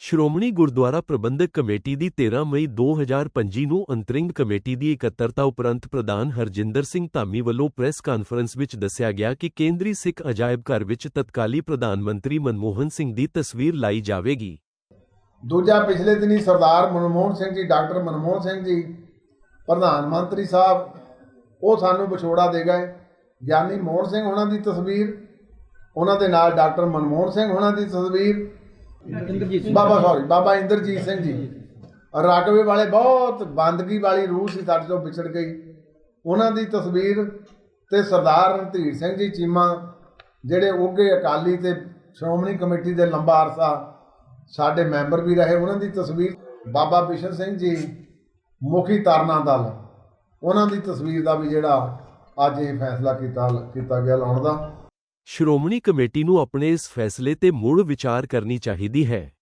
Shiromani Gurdwara Parbandhak committee ਦੀ 13 ਮਈ 2025 ਨੂੰ ਅੰਤਰਿੰਗ ਕਮੇਟੀ ਦੀ ਇਕੱਤਰਤਾ ਉਪਰੰਤ ਪ੍ਰਧਾਨ ਹਰਜਿੰਦਰ ਸਿੰਘ ਧਾਮੀ ਵੱਲੋਂ ਪ੍ਰੈਸ ਕਾਨਫਰੰਸ ਵਿੱਚ ਦੱਸਿਆ ਗਿਆ ਕਿ ਕੇਂਦਰੀ ਸਿੱਖ ਅਜਾਇਬ ਘਰ ਵਿੱਚ ਤਤਕਾਲੀ ਪ੍ਰਧਾਨ ਮੰਤਰੀ ਮਨਮੋਹਨ ਸਿੰਘ ਦੀ ਤਸਵੀਰ ਲਾਈ ਜਾਵੇਗੀ। ਦੂਜਾ ਪਿਛਲੇ ਦਿਨੀ ਸਰਦਾਰ ਮਨਮੋਹਨ ਸਿੰਘ ਜੀ, ਡਾਕਟਰ ਮਨਮੋਹਨ ਸਿੰਘ ਜੀ, ਪ੍ਰਧਾਨ ਮੰਤਰੀ ਸਾਹਿਬ, ਉਹ ਸਾਨੂੰ ਵਿਛੋੜਾ ਦੇ ਗਏ। ਗਿਆਨੀ ਮੋਹਨ ਸਿੰਘ ਉਹਨਾਂ ਦੀ ਤਸਵੀਰ, ਉਹਨਾਂ ਦੇ ਨਾਲ ਡਾਕਟਰ ਮਨਮੋਹਨ ਸਿੰਘ ਉਹਨਾਂ ਦੀ ਤਸਵੀਰ ਬਾਬਾ ਸੌਰੀ, ਬਾਬਾ ਇੰਦਰਜੀਤ ਸਿੰਘ ਜੀ। ਰਾਗਵੇ ਵਾਲੇ ਬਹੁਤ ਬੰਦਗੀ ਵਾਲੀ ਰੂਹ ਸੀ ਸਾਡੇ ਤੋਂ ਵਿਛੜ ਗਈ। ਉਹਨਾਂ ਦੀ ਤਸਵੀਰ ਤੇ ਸਰਦਾਰ ਰਣਧੀਰ ਸਿੰਘ ਜੀ ਚੀਮਾ, ਜਿਹੜੇ ਉੱਘੇ ਅਕਾਲੀ ਤੇ ਸ਼੍ਰੋਮਣੀ ਕਮੇਟੀ ਦੇ ਲੰਬਾ ਅਰਸਾ ਸਾਡੇ ਮੈਂਬਰ ਵੀ ਰਹੇ, ਉਹਨਾਂ ਦੀ ਤਸਵੀਰ ਬਾਬਾ ਬਿਸ਼ਨ ਸਿੰਘ ਜੀ, ਮੁਖੀ ਤਰਨਾ ਦਲ। ਉਹਨਾਂ ਦੀ ਤਸਵੀਰ ਦਾ ਵੀ ਜਿਹੜਾ ਅੱਜ ਇਹ ਫੈਸਲਾ ਕੀਤਾ ਕੀਤਾ ਗਿਆ ਲਾਉਣ ਦਾ। ਸ਼੍ਰੋਮਣੀ ਕਮੇਟੀ ਨੂੰ ਆਪਣੇ ਇਸ ਫੈਸਲੇ ਤੇ ਮੁੜ ਵਿਚਾਰ ਕਰਨੀ ਚਾਹੀਦੀ ਹੈ।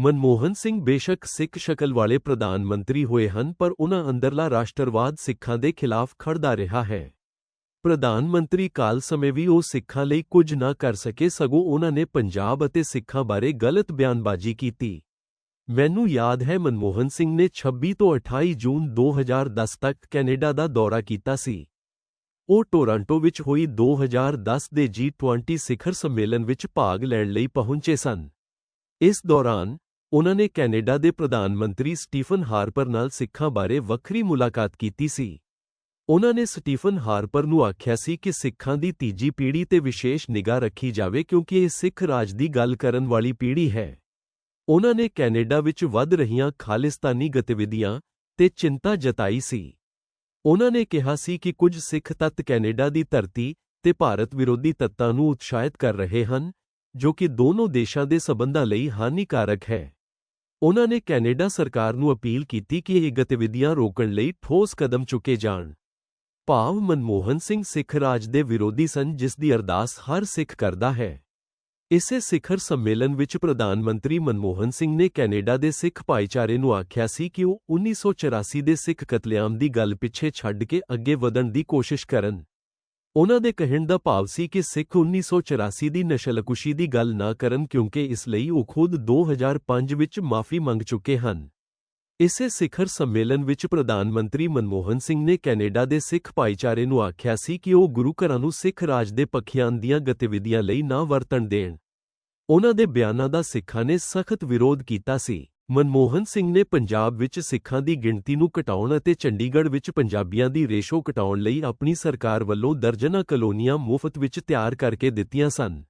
ਮਨਮੋਹਨ ਸਿੰਘ ਬੇਸ਼ੱਕ ਸਿੱਖ ਸ਼ਕਲ ਵਾਲੇ ਪ੍ਰਧਾਨ ਮੰਤਰੀ ਹੋਏ ਹਨ, ਪਰ ਉਹਨਾਂ ਅੰਦਰਲਾ ਰਾਸ਼ਟਰਵਾਦ ਸਿੱਖਾਂ ਦੇ ਖਿਲਾਫ ਖੜਦਾ ਰਿਹਾ ਹੈ। ਪ੍ਰਧਾਨ ਮੰਤਰੀ ਕਾਲ ਸਮੇਂ ਵੀ ਉਹ ਸਿੱਖਾਂ ਲਈ ਕੁਝ ਨਾ ਕਰ ਸਕੇ, ਸਗੋਂ ਉਨ੍ਹਾਂ ਨੇ ਪੰਜਾਬ ਅਤੇ ਸਿੱਖਾਂ ਬਾਰੇ ਗਲਤ ਬਿਆਨਬਾਜ਼ੀ ਕੀਤੀ। ਮੈਨੂੰ ਯਾਦ ਹੈ, ਮਨਮੋਹਨ ਸਿੰਘ ਨੇ 26 ਤੋਂ 28 ਜੂਨ 2010 ਤੱਕ ਕੈਨੇਡਾ ਦਾ ਦੌਰਾ ਕੀਤਾ ਸੀ। ਉਹ ਟੋਰਾਂਟੋ ਵਿੱਚ ਹੋਈ 2010 ਦੇ G20 ਸਿਖਰ ਸੰਮੇਲਨ ਵਿੱਚ ਭਾਗ ਲੈਣ ਲਈ ਪਹੁੰਚੇ ਸਨ। ਇਸ ਦੌਰਾਨ ਉਨ੍ਹਾਂ ਨੇ ਕੈਨੇਡਾ ਦੇ ਪ੍ਰਧਾਨ ਮੰਤਰੀ ਸਟੀਫਨ ਹਾਰਪਰ ਨਾਲ ਸਿੱਖਾਂ ਬਾਰੇ ਵੱਖਰੀ ਮੁਲਾਕਾਤ ਕੀਤੀ ਸੀ। ਉਨ੍ਹਾਂ ਨੇ ਸਟੀਫਨ ਹਾਰਪਰ ਨੂੰ ਆਖਿਆ ਸੀ ਕਿ ਸਿੱਖਾਂ ਦੀ ਤੀਜੀ ਪੀੜ੍ਹੀ ਤੇ ਵਿਸ਼ੇਸ਼ ਨਿਗਾਹ ਰੱਖੀ ਜਾਵੇ ਕਿਉਂਕਿ ਇਹ ਸਿੱਖ ਰਾਜ ਦੀ ਗੱਲ ਕਰਨ ਵਾਲੀ ਪੀੜ੍ਹੀ ਹੈ। ਉਹਨਾਂ ਨੇ ਕੈਨੇਡਾ ਵਿੱਚ ਵੱਧ ਰਹੀਆਂ ਖਾਲਿਸਤਾਨੀ ਗਤੀਵਿਧੀਆਂ ਤੇ ਚਿੰਤਾ ਜਤਾਈ ਸੀ। ਉਹਨਾਂ ਨੇ ਕਿਹਾ ਸੀ ਕਿ ਕੁਝ ਸਿੱਖ ਤੱਤ ਕੈਨੇਡਾ ਦੀ ਧਰਤੀ ਤੇ ਭਾਰਤ ਵਿਰੋਧੀ ਤੱਤਾਂ ਨੂੰ ਉਤਸ਼ਾਹਿਤ ਕਰ ਰਹੇ ਹਨ, ਜੋ ਕਿ ਦੋਨੋਂ ਦੇਸ਼ਾਂ ਦੇ ਸਬੰਧਾਂ ਲਈ ਹਾਨੀਕਾਰਕ ਹੈ। ਉਹਨਾਂ ਨੇ ਕੈਨੇਡਾ ਸਰਕਾਰ ਨੂੰ ਅਪੀਲ ਕੀਤੀ ਕਿ ਇਹ ਗਤੀਵਿਧੀਆਂ ਰੋਕਣ ਲਈ ਠੋਸ ਕਦਮ ਚੁੱਕੇ ਜਾਣ। ਭਾਵ ਮਨਮੋਹਨ ਸਿੰਘ ਸਿੱਖ ਰਾਜ ਦੇ ਵਿਰੋਧੀ ਸਨ ਜਿਸ ਦੀ ਅਰਦਾਸ ਹਰ ਸਿੱਖ ਕਰਦਾ ਹੈ। ਇਸੇ ਸਿਖਰ ਸੰਮੇਲਨ ਵਿੱਚ ਪ੍ਰਧਾਨ ਮੰਤਰੀ ਮਨਮੋਹਨ ਸਿੰਘ ਨੇ ਕੈਨੇਡਾ ਦੇ ਸਿੱਖ ਭਾਈਚਾਰੇ ਨੂੰ ਆਖਿਆ ਸੀ ਕਿ ਉਹ 1984 ਦੇ ਸਿੱਖ ਕਤਲੇਆਮ ਦੀ ਗੱਲ ਪਿੱਛੇ ਛੱਡ ਕੇ ਅੱਗੇ ਵਧਣ ਦੀ ਕੋਸ਼ਿਸ਼ ਕਰਨ। ਉਹਨਾਂ ਦੇ ਕਹਿਣ ਦਾ ਭਾਵ ਸੀ ਕਿ ਸਿੱਖ 1984 ਦੀ ਨਸ਼ਲਕੁਸ਼ੀ ਦੀ ਗੱਲ ਨਾ ਕਰਨ ਕਿਉਂਕਿ ਇਸ ਲਈ ਉਹ ਖੁਦ 2005 ਵਿੱਚ ਮਾਫੀ ਮੰਗ ਚੁੱਕੇ ਹਨ। ਇਸੇ ਸਿਖਰ ਸੰਮੇਲਨ ਵਿੱਚ ਪ੍ਰਧਾਨ ਮੰਤਰੀ ਮਨਮੋਹਨ ਸਿੰਘ ਨੇ ਕੈਨੇਡਾ ਦੇ ਸਿੱਖ ਭਾਈਚਾਰੇ ਨੂੰ ਆਖਿਆ ਸੀ ਕਿ ਉਹ ਗੁਰੂ ਘਰਾਂ ਨੂੰ ਸਿੱਖ ਰਾਜ ਦੇ ਪੱਖੀਆਂ ਦੀਆਂ ਗਤੀਵਿਧੀਆਂ ਲਈ ਨਾ ਵਰਤਣ ਦੇਣ। ਉਹਨਾਂ ਦੇ ਬਿਆਨਾਂ ਦਾ ਸਿੱਖਾਂ ਨੇ ਸਖਤ ਵਿਰੋਧ ਕੀਤਾ ਸੀ। ਮਨਮੋਹਨ ਸਿੰਘ ਨੇ ਪੰਜਾਬ ਵਿੱਚ ਸਿੱਖਾਂ ਦੀ ਗਿਣਤੀ ਨੂੰ ਘਟਾਉਣ ਅਤੇ ਚੰਡੀਗੜ੍ਹ ਵਿੱਚ ਪੰਜਾਬੀਆਂ ਦੀ ਰੇਸ਼ੋ ਘਟਾਉਣ ਲਈ ਆਪਣੀ ਸਰਕਾਰ ਵੱਲੋਂ ਦਰਜਨਾਂ ਕਲੋਨੀਆਂ ਮੁਫਤ ਵਿੱਚ ਤਿਆਰ ਕਰਕੇ ਦਿੱਤੀਆਂ ਸਨ।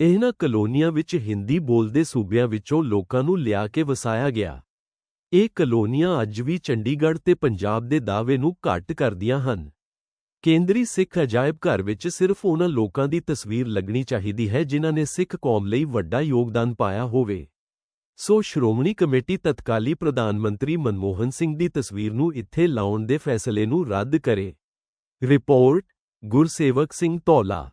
ਇਹਨਾਂ ਕਲੋਨੀਆਂ ਵਿੱਚ ਹਿੰਦੀ ਬੋਲਦੇ ਸੂਬਿਆਂ ਵਿੱਚੋਂ ਲੋਕਾਂ ਨੂੰ ਲਿਆ ਕੇ ਵਸਾਇਆ ਗਿਆ। ਇਹ ਕਲੋਨੀਆਂ ਅੱਜ ਵੀ ਚੰਡੀਗੜ੍ਹ ਤੇ ਪੰਜਾਬ ਦੇ ਦਾਅਵੇ ਨੂੰ ਘੱਟ ਕਰਦੀਆਂ ਹਨ। ਕੇਂਦਰੀ ਸਿੱਖ ਅਜਾਇਬ ਘਰ ਵਿੱਚ ਸਿਰਫ ਉਹਨਾਂ ਲੋਕਾਂ ਦੀ ਤਸਵੀਰ ਲੱਗਣੀ ਚਾਹੀਦੀ ਹੈ ਜਿਨ੍ਹਾਂ ਨੇ ਸਿੱਖ ਕੌਮ ਲਈ ਵੱਡਾ ਯੋਗਦਾਨ ਪਾਇਆ ਹੋਵੇ। ਸੋ ਸ਼੍ਰੋਮਣੀ ਕਮੇਟੀ ਤਤਕਾਲੀ ਪ੍ਰਧਾਨ ਮੰਤਰੀ ਮਨਮੋਹਨ ਸਿੰਘ ਦੀ ਤਸਵੀਰ ਨੂੰ ਇੱਥੇ ਲਾਉਣ ਦੇ ਫੈਸਲੇ ਨੂੰ ਰੱਦ ਕਰੇ। ਰਿਪੋਰਟ, ਗੁਰਸੇਵਕ ਸਿੰਘ ਧੌਲਾ